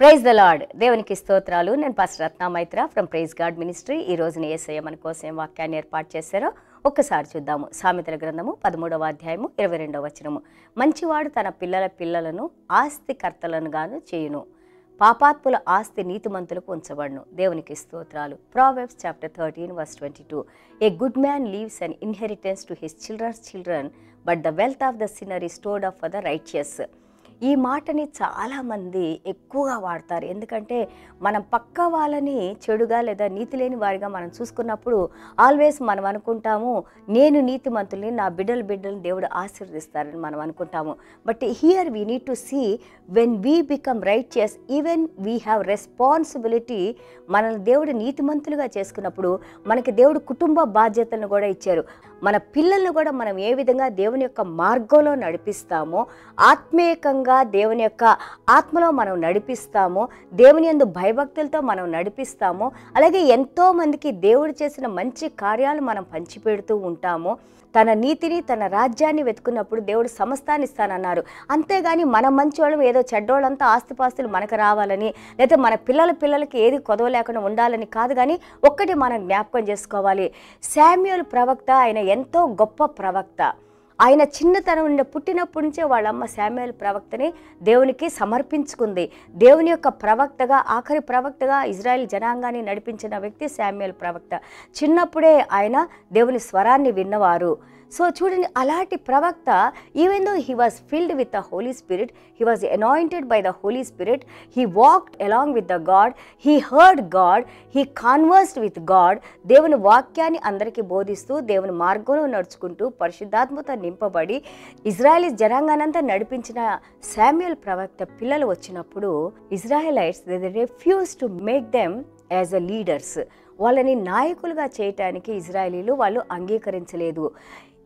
Praise the lord దేవునికి స్తోత్రాలు. నేను pastor Ratnamaitra from praise God ministry ఈ రోజున ఏసయ్య మన కోసం వాక్యాన్ని ఏర్పాటు చేశారో ఒక్కసారి చూద్దాము. సామెతల గ్రంథము పదమూడవ అధ్యాయము ఇరవై రెండవ వచనము. మంచివాడు తన పిల్లల పిల్లలను ఆస్తికర్తలను గాను చేయును. పాపాత్ముల ఆస్తి నీతిమంతులకు ఉంచబడును. దేవునికి స్తోత్రాలు. Proverbs chapter thirteen verse twenty two a good man leaves an inheritance to his children's children but the wealth of the sinner is stored up for the righteous ఈ మాటని చాలామంది ఎక్కువగా వాడతారు. ఎందుకంటే మనం పక్క వాళ్ళని చెడుగా లేదా నీతి లేని వారిగా మనం చూసుకున్నప్పుడు ఆల్వేస్ మనం అనుకుంటాము నేను నీతిమంతుల్ని నా బిడ్డల బిడ్డలు దేవుడు ఆశీర్వదిస్తారని మనం అనుకుంటాము. But here we need to see when we become righteous even we have responsibility మనల్ని దేవుడు నీతిమంతులుగా చేసుకున్నప్పుడు మనకి దేవుడు కుటుంబ బాధ్యతలను కూడా ఇచ్చారు. మన పిల్లలను కూడా మనం ఏ విధంగా దేవుని యొక్క మార్గంలో నడిపిస్తామో ఆత్మీయకంగా దేవుని యొక్క ఆత్మలో మనం నడిపిస్తామో దేవుని యందు భయభక్తులతో మనం నడిపిస్తామో అలాగే ఎంతో మందికి దేవుడు చేసిన మంచి కార్యాలు మనం పంచిపెడుతూ ఉంటామో తన నీతిని తన రాజ్యాన్ని వెతుకున్నప్పుడు దేవుడు సమస్తాన్ని ఇస్తానన్నారు. అంతేగాని మన మంచోళ్ళం ఏదో చెడ్డోళ్ళంతా ఆస్తిపాస్తులు మనకు రావాలని లేదా మన పిల్లల పిల్లలకి ఏది కొదవ లేకుండా ఉండాలని కాదు కానీ ఒక్కటి మనం జ్ఞాపకం చేసుకోవాలి. శామ్యుల్ ప్రవక్త ఆయన ఎంతో గొప్ప ప్రవక్త. ఆయన చిన్నతనం నుండి పుట్టినప్పటి నుంచే వాళ్ళమ్మ శామ్యుల్ ప్రవక్తని దేవునికి సమర్పించుకుంది. దేవుని యొక్క ప్రవక్తగా ఆఖరి ప్రవక్తగా ఇజ్రాయెల్ జనాంగాన్ని నడిపించిన వ్యక్తి శామ్యుల్ ప్రవక్త. చిన్నప్పుడే ఆయన దేవుని స్వరాన్ని విన్నవారు. సో చూడండి అలాంటి ప్రవక్త even though he was filled with the Holy Spirit he was anointed by the Holy Spirit he walked along with the God he heard God he conversed with God దేవుని వాక్యాన్ని అందరికీ బోధిస్తూ దేవుని మార్గంలో నడుచుకుంటూ పరిశుద్ధాత్మత నింపబడి ఇజ్రాయలీ జనాంగానంతా నడిపించిన శామ్యుల్ ప్రవక్త పిల్లలు వచ్చినప్పుడు Israelites refuse to make them as a leaders వాళ్ళని నాయకులుగా చేయటానికి ఇజ్రాయలీలు వాళ్ళు అంగీకరించలేదు.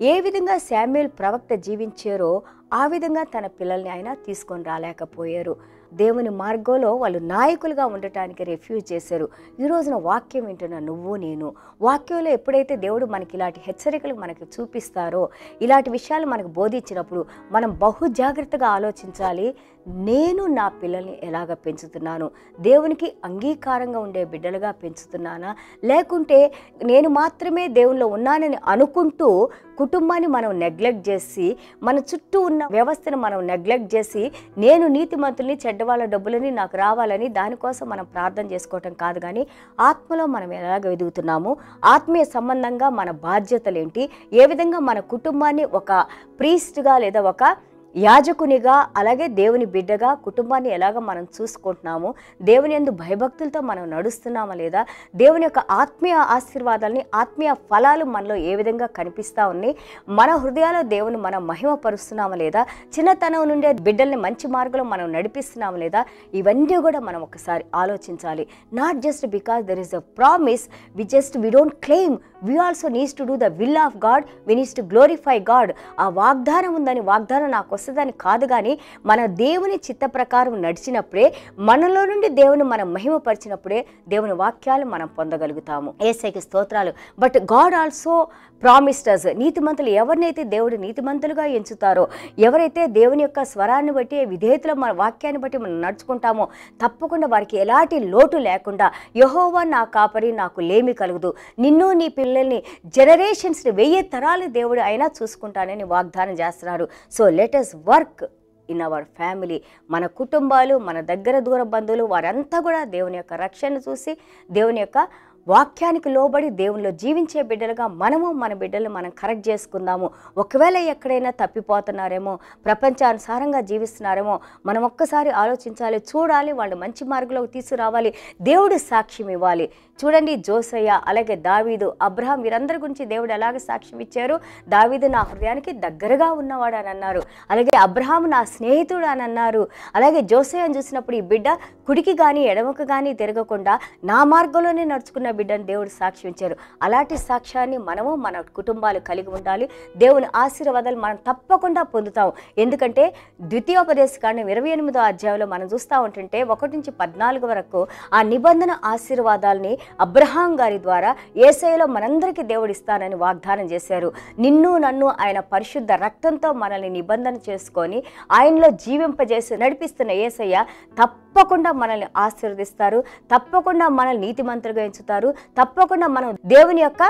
ఏ విధంగా శామ్యుల్ ప్రవక్త జీవించారో ఆ విధంగా తన పిల్లల్ని ఆయన తీసుకొని రాలేకపోయారు. దేవుని మార్గంలో వాళ్ళు నాయకులుగా ఉండటానికి రిఫ్యూజ్ చేశారు. ఈ రోజున వాక్యం వింటున్న నువ్వు నేను. వాక్యంలో ఎప్పుడైతే దేవుడు మనకి ఇలాంటి హెచ్చరికలు మనకి చూపిస్తారో ఇలాంటి విషయాలు మనకు బోధించినప్పుడు మనం బహు జాగ్రత్తగా ఆలోచించాలి. నేను నా పిల్లల్ని ఎలాగ పెంచుతున్నాను? దేవునికి అంగీకారంగా ఉండే బిడ్డలుగా పెంచుతున్నానా? లేకుంటే నేను మాత్రమే దేవునిలో ఉన్నానని అనుకుంటూ కుటుంబాన్ని మనం నెగ్లెక్ట్ చేసి మన చుట్టూ ఉన్న వ్యవస్థను మనం నెగ్లెక్ట్ చేసి నేను నీతిమంతుల్ని చెడ్డవాళ్ళ డబ్బులని నాకు రావాలని దానికోసం మనం ప్రార్థన చేసుకోవటం కాదు కానీ ఆత్మలో మనం ఎలాగ ఎదుగుతున్నాము? ఆత్మీయ సంబంధంగా మన బాధ్యతలు ఏంటి ఏ విధంగా మన కుటుంబాన్ని ఒక ప్రీస్ట్గా లేదా ఒక యాజకునిగా అలాగే దేవుని బిడ్డగా కుటుంబాన్ని ఎలాగ మనం చూసుకుంటున్నాము దేవుని ఎందు భయభక్తులతో మనం నడుస్తున్నామా లేదా దేవుని యొక్క ఆత్మీయ ఆశీర్వాదాలని ఆత్మీయ ఫలాలు మనలో ఏ విధంగా కనిపిస్తూ ఉన్నాయి మన హృదయాల్లో దేవుని మనం మహిమపరుస్తున్నామా లేదా చిన్నతనం నుండే బిడ్డల్ని మంచి మార్గంలో మనం నడిపిస్తున్నామా లేదా ఇవన్నీ కూడా మనం ఒకసారి ఆలోచించాలి. Not just because there is a promise we just we don't claim we also needs to do the will of God we needs to glorify God ఆ వాగ్దానం ఉందని వాగ్దానం నాకోసం వస్తుందని కాదు కానీ మన దేవుని చిత్త ప్రకారం నడిచినప్పుడే మనలో నుండి దేవుని మనం మహిమపరిచినప్పుడే దేవుని వాక్యాలు మనం పొందగలుగుతాము. ఏసైకి స్తోత్రాలు. బట్ గాడ్ ఆల్సో ప్రామిస్టర్స్ నీతిమంతులు ఎవరినైతే దేవుడు నీతిమంతులుగా ఎంచుతారో ఎవరైతే దేవుని యొక్క స్వరాన్ని బట్టి విధేయతలో మన వాక్యాన్ని బట్టి మనం నడుచుకుంటామో తప్పకుండా వారికి ఎలాంటి లోటు లేకుండా యహోవా నా కాపరి నాకు లేమి కలుగుదు. నిన్ను నీ పిల్లల్ని జనరేషన్స్ని వెయ్యి తరాలు దేవుడు అయినా చూసుకుంటానని వాగ్దానం చేస్తున్నారు so let us work in our family. మన కుటుంబాలు మన దగ్గర దూర బంధువులు వారంతా కూడా దేవుని యొక్క రక్షణ చూసి దేవుని యొక్క వాక్యానికి లోబడి దేవునిలో జీవించే బిడ్డలుగా మనము మన బిడ్డలు మనం కరెక్ట్ చేసుకుందాము. ఒకవేళ ఎక్కడైనా తప్పిపోతున్నారేమో ప్రపంచానుసారంగా జీవిస్తున్నారేమో మనం ఒక్కసారి ఆలోచించాలి చూడాలి వాళ్ళు మంచి మార్గంలోకి తీసుకురావాలి దేవుడు సాక్ష్యం ఇవ్వాలి. చూడండి జోసయ్య అలాగే దావీదు అబ్రహాం వీరందరి గురించి దేవుడు ఎలాగ సాక్ష్యం ఇచ్చారు? దావీదు నా హృదయానికి దగ్గరగా ఉన్నవాడు అని అన్నారు. అలాగే అబ్రహాం నా స్నేహితుడు అని అన్నారు. అలాగే జోసయ్యను చూసినప్పుడు ఈ బిడ్డ కుడికి కానీ ఎడమకు కానీ తిరగకుండా నా మార్గంలోనే నడుచుకున్న బిడ్డను దేవుడు సాక్షి ఇచ్చారు అలాంటి సాక్ష్యాన్ని మనము మన కుటుంబాలు కలిగి ఉండాలి. దేవుని ఆశీర్వాదాలు మనం తప్పకుండా పొందుతాం ఎందుకంటే ద్వితీయోపదేశ కాండం ఇరవై ఎనిమిదో అధ్యాయంలో మనం చూస్తూ ఉంటుంటే ఒకటి నుంచి పద్నాలుగు వరకు ఆ నిబంధన ఆశీర్వాదాలని అబ్రహాం గారి ద్వారా ఏసైలో మనందరికీ దేవుడు ఇస్తానని వాగ్దానం చేశారు. నిన్ను నన్ను ఆయన పరిశుద్ధ రక్తంతో మనల్ని నిబంధన చేసుకొని ఆయనలో జీవింపజేసి నడిపిస్తున్న ఏసయ్య తప్పకుండా మనల్ని ఆశీర్వదిస్తారు. తప్పకుండా మనల్ని నీతిమంతులుగా ఎంచుతారు. తప్పకుండా మనం దేవుని యొక్క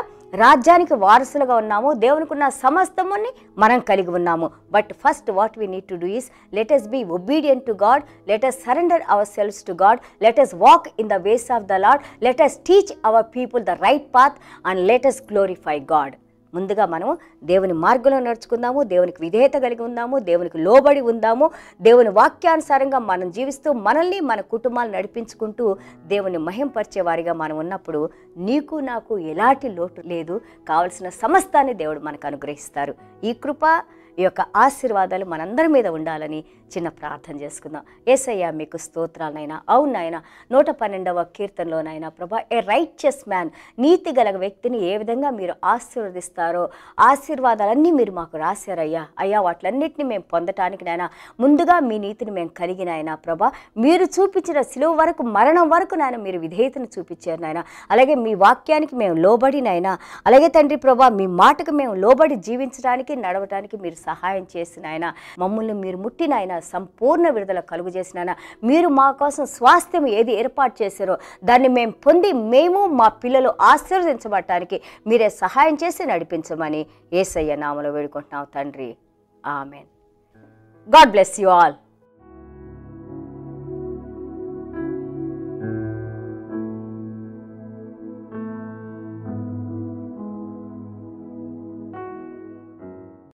రాజ్యానికి వారసులుగా ఉన్నాము. దేవునికి ఉన్న సమస్తముని మనం కలిగి ఉన్నాము. But first what we need to do is let be obedient to God let surrender our selves to God let walk in the ways of the Lord let teach our people the right path and let glorify God ముందుగా మనము దేవుని మార్గంలో నడుచుకుందాము దేవునికి విధేయత కలిగి ఉందాము దేవునికి లోబడి ఉందాము. దేవుని వాక్యానుసారంగా మనం జీవిస్తూ మనల్ని మన కుటుంబాలు నడిపించుకుంటూ దేవుని మహింపరిచేవారిగా మనం ఉన్నప్పుడు నీకు నాకు ఎలాంటి లోటు లేదు. కావలసిన సమస్తాన్ని దేవుడు మనకు అనుగ్రహిస్తారు. ఈ కృప ఈ యొక్క ఆశీర్వాదాలు మనందరి మీద ఉండాలని చిన్న ప్రార్థన చేసుకుందాం. ఏసయ్య మీకు స్తోత్రాలనైనా అవునైనా నూట పన్నెండవ కీర్తనలోనైనా ప్రభా ఏ రైట్యస్ మ్యాన్ నీతి గల వ్యక్తిని ఏ విధంగా మీరు ఆశీర్వదిస్తారో ఆశీర్వాదాలన్నీ మీరు మాకు రాశారయ్యా. అయ్యా వాటిలన్నింటినీ మేము పొందటానికి నాయన ముందుగా మీ నీతిని మేము కలిగిన ఆయన ప్రభా మీరు చూపించిన సిలువ వరకు మరణం వరకు నాయన మీరు విధేయతను చూపించారు నాయన. అలాగే మీ వాక్యానికి మేము లోబడినైనా అలాగే తండ్రి ప్రభా మీ మాటకు మేము లోబడి జీవించడానికి నడవటానికి మీరు సహాయం చేసిన ఆయన మమ్మల్ని మీరు ముట్టిన ఆయన సంపూర్ణ విడుదల కలుగు చేసిన ఆయన మీరు మా కోసం స్వాస్థ్యం ఏది ఏర్పాటు చేశారో దాన్ని మేము పొంది మేము మా పిల్లలు ఆశీర్వదించబడటానికి మీరే సహాయం చేసి నడిపించమని ఏసయ్య నామలో వేడుకుంటున్నాం తండ్రి. Amen. God bless you all.